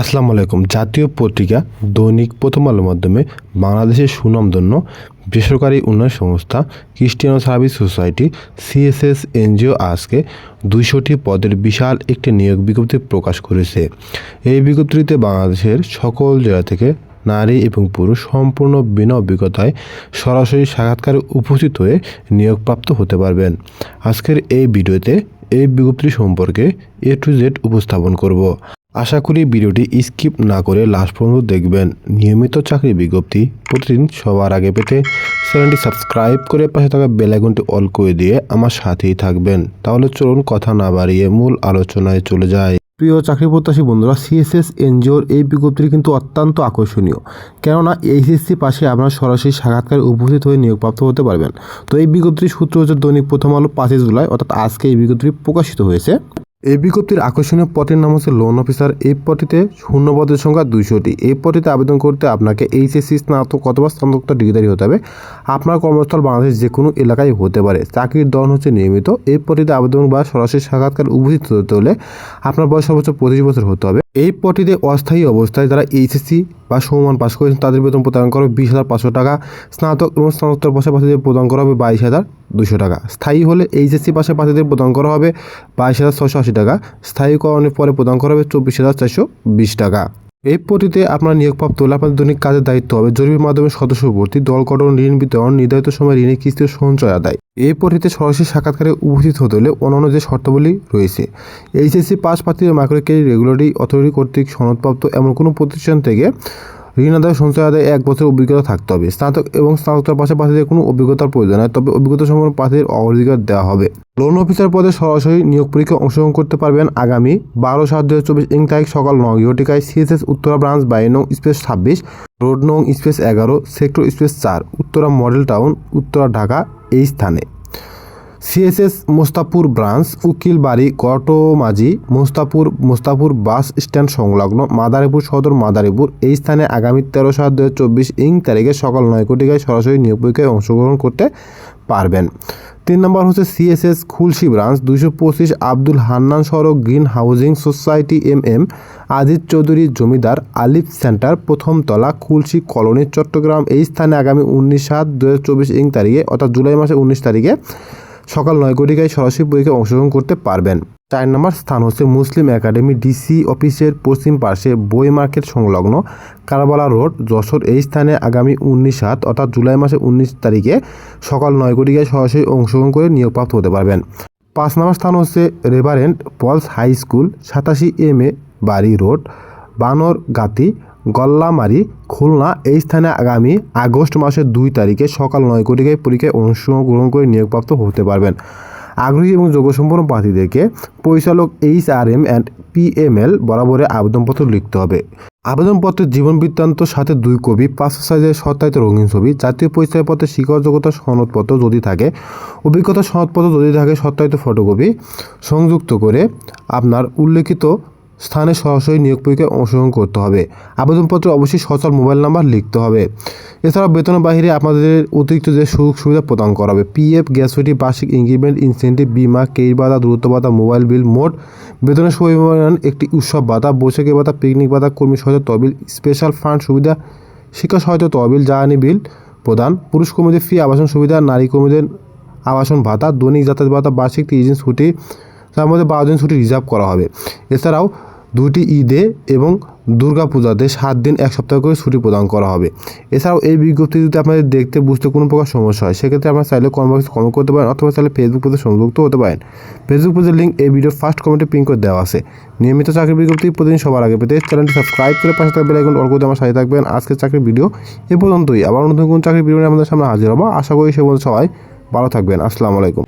আসসালামু আলাইকুম জাতীয় পত্রিকা দৈনিক প্রথম আলোর মাধ্যমে বাংলাদেশের সুনামধন্য বেসরকারি উন্নয়ন সংস্থা Christian service society CSS NGO আজকে দুইশোটি পদের বিশাল একটি নিয়োগ বিজ্ঞপ্তি প্রকাশ করেছে। এই বিজ্ঞপ্তিতে বাংলাদেশের সকল জেলা থেকে নারী এবং পুরুষ সম্পূর্ণ বিনা অভিজ্ঞতায় সরাসরি সাক্ষাৎকারে উপস্থিত হয়ে নিয়োগপ্রাপ্ত হতে পারবেন। আজকের এই ভিডিওতে এই বিজ্ঞপ্তি সম্পর্কে এ টু জেড উপস্থাপন করব। আশা করি ভিডিওটি স্কিপ না করে লাস্ট পর্যন্ত দেখবেন। নিয়মিত চাকরি বিজ্ঞপ্তি প্রতিদিন সবার আগে পেতে চ্যানেলটি সাবস্ক্রাইব করে পাশে থাকা বেলাইকনটি অল করে দিয়ে আমার সাথেই থাকবেন। তাহলে চলুন কথা না বাড়িয়ে মূল আলোচনায় চলে যায় প্রিয় চাকরি প্রত্যাশী বন্ধুরা সিএসএস এনজিওর এই বিজ্ঞপ্তিটি কিন্তু অত্যন্ত আকর্ষণীয়। কেননা এইচএসসি পাশে আপনারা সরাসরি সাক্ষাৎকারে উপস্থিত হয়ে নিয়োগপ্রাপ্ত হতে পারবেন। তো এই বিজ্ঞপ্তির সূত্র হচ্ছে দৈনিক প্রথম আলো পাঁচই জুলাই, অর্থাৎ আজকে এই বিজ্ঞপ্তিটি প্রকাশিত হয়েছে। এই বিজ্ঞপ্তির আকর্ষণীয় পদের নাম হচ্ছে লোন অফিসার এই পদটিতে শূন্য পদের সংখ্যা দুইশোটি। এই পদটিতে আবেদন করতে আপনাকে এইচএসসি স্নাতক অথবা স্নাতকোত্তর ডিগ্রি হতে হবে। আপনার কর্মস্থল বাংলাদেশ যে কোনো এলাকায় হতে পারে। চাকরির ধরন হচ্ছে নিয়মিত। এই পদটিতে আবেদন বা সরাসরি সাক্ষাৎকার উপস্থিত হতে হলে আপনার বয়স সর্বোচ্চ পঁচিশ বছর হতে হবে। এই পদটিতে অস্থায়ী অবস্থায় যারা এইচএসসি বা সমমান পাশ করেছেন, তাদের বেতন প্রদান করা হবে বিশ হাজার পাঁচশো টাকা। স্নাতক এবং স্নাতকোত্তর পাশে পাশাদের প্রদান করা হবে বাইশ হাজার। দুশো টাকা। স্থায়ী হলে এইচএসসি পাশে পাশাদের প্রদান করা হবে বাইশ হাজার ছশো আশি টাকা। স্থায়ীকরণের পরে প্রদান করা হবে চব্বিশ হাজার চারশো বিশ টাকা। এই পটিতে আপনার নিয়োগপ্রাপ্ত হলে আপনার দৈনিক কাজের দায়িত্ব হবে। জরুরির মাধ্যমে সদস্য ভর্তি দল গঠন, ঋণ বিতরণ, নির্ধারিত সময় ঋণের কিস্তির সঞ্চয় আদায়। এই পটিতে সরাসরি সাক্ষাৎকারে উপস্থিত হতে হলে অন্যান্য যে শর্তাবলী রয়েছে এইচএসসি পাস প্রার্থীদের মাইক্রো ক্রেডিট রেগুলেটরি অথরিটি কর্তৃক সনদপ্রাপ্ত এমন কোনো প্রতিষ্ঠান থেকে ঋণ আদায় সঞ্চয় আদায় এক বছর অভিজ্ঞতা থাকতে হবে। স্নাতক এবং স্নাতকোত্তর পাশাপাশি কোনো অভিজ্ঞতার প্রয়োজন হয় তবে অভিজ্ঞতা সম্পন্ন প্রার্থীর অগ্রাধিকার দেওয়া হবে। লোন অফিসার পদে সরাসরি নিয়োগ পরীক্ষায় অংশগ্রহণ করতে পারবেন আগামী বারো সাত দু হাজার চব্বিশ ইং তারিখ সকাল নয় ঘটিকায় সিএসএস উত্তরা ব্রাঞ্চ বাই নং স্পেস ছাব্বিশ, রোড নং স্পেস এগারো, সেক্টর স্পেস চার, উত্তরা মডেল টাউন, উত্তরা ঢাকা এই স্থানে। CSS Mostapur branch, Ukilbari, Kotmaji Mostapur Mostapur bus stand সংলগ্ন মাদারীপুর সদর মাদারীপুর। এই স্থানে আগামী তেরো সাত দু চব্বিশ ইং তারিখে সকাল নয় কোটিকায় সরাসরি নিয়োগ পরীক্ষায় অংশগ্রহণ করতে পারবেন। তিন নম্বর হচ্ছে সিএসএস খুলশি ব্রাঞ্চ দুশো পঁচিশ আব্দুল হান্নান সড়ক green housing society M M Aziz Chowdhury জমিদার আলিফ সেন্টার, প্রথম তলা খুলশি কলোনি, চট্টগ্রাম। এই স্থানে আগামী উনিশ সাত দু হাজার চব্বিশ ইং তারিখে, অর্থাৎ জুলাই মাসের উনিশ তারিখে সকাল নয় কোটিকায় সরাসরি পরীক্ষায় অংশগ্রহণ করতে পারবেন। চার নম্বর স্থান হচ্ছে মুসলিম একাডেমি ডিসি অফিসের পশ্চিম পাশে বই মার্কেট সংলগ্ন কারবালা রোড, যশোর। এই স্থানে আগামী উনিশ সাত অর্থাৎ জুলাই মাসের উনিশ তারিখে সকাল নয় কোটিকায় সরাসরি অংশগ্রহণ করে নিয়োগপ্রাপ্ত হতে পারবেন। পাঁচ নম্বর স্থান হচ্ছে রেভারেন্ট পলস হাই স্কুল, সাতাশি M A Bari road Banargati Gollamari, Khulna এই স্থানে আগামী আগস্ট মাসের দুই তারিখে সকাল নয় কোটিকায় পরীক্ষায় অংশগ্রহণ করে নিয়োগপ্রাপ্ত হতে পারবেন। আগ্রহী এবং যোগ্যসম্পন্ন প্রার্থীদেরকে পরিচালক H R M and PML বরাবরে আবেদনপত্র লিখতে হবে। আবেদনপত্রের জীবন বৃত্তান্ত সাথে দুই কপি পাঁচশো সাইজের সত্যায়িত রঙিন ছবি, জাতীয় পরিচয়পত্রের শিক্ষাযোগ্যতা সনদপত্র যদি থাকে, অভিজ্ঞতা সনদপত্র যদি থাকে সত্যায়িত ফটোকপি সংযুক্ত করে আপনার উল্লেখিত স্থানে সরাসরি নিয়োগ পরীক্ষায় অংশগ্রহণ করতে হবে। আবেদনপত্রে অবশ্যই সচল মোবাইল নাম্বার লিখতে হবে। এছাড়াও বেতনের বাইরে আপনাদের অতিরিক্ত যে সুযোগ সুবিধা প্রদান করা হবে পিএফ গ্যাসুইটি বার্ষিক ইনক্রিমেন্ট, ইনসেন্টিভ বিমা কেই ভাতা দ্রুত ভাতা মোবাইল বিল, মোট বেতনের পরিমাণ একটি উৎসব ভাতা বৈশাখী ভাতা পিকনিক ভাতা কর্মী সহায়তা তহবিল, স্পেশাল ফান্ড সুবিধা, শিক্ষা সহায়তা তহবিল, জ্বালানি বিল প্রদান, পুরুষ কর্মীদের ফি আবাসন সুবিধা, নারী কর্মীদের আবাসন ভাতা, দৈনিক যাতায়াত ভাতা বার্ষিক তিরিশ দিন ছুটি, তার মধ্যে বারো দিন ছুটি রিজার্ভ করা হবে। এছাড়াও দুটি ঈদে এবং দুর্গাপূজাতে সাত দিন, এক সপ্তাহ করে ছুটি প্রদান করা হবে। এছাড়াও এই বিজ্ঞপ্তি যদি আপনাদের দেখতে বুঝতে কোনো প্রকার সমস্যা হয়, সেক্ষেত্রে আপনারা চাইলে কমেন্ট কমেন্ট করতে পারেন অথবা চাইলে ফেসবুক পেজে সংযুক্ত হতে পারেন। ফেসবুক পেজের লিঙ্ক এই ভিডিও ফার্স্ট কমেন্টে পিন করে দেওয়া আছে। নিয়মিত চাকরির বিজ্ঞপ্তি প্রতিদিন সবার আগে পেতে চ্যানেলটি সাবস্ক্রাইব করে পাশে থাকা বেলাইকন অল করে আমার সাথে থাকবেন। আজকের চাকরির ভিডিও এ পর্যন্তই। আবার নতুন কোন চাকরির ভিডিও আমাদের সামনে হাজির হব। আশা করি সে সবাই ভালো থাকবেন। আসসালামু আলাইকুম।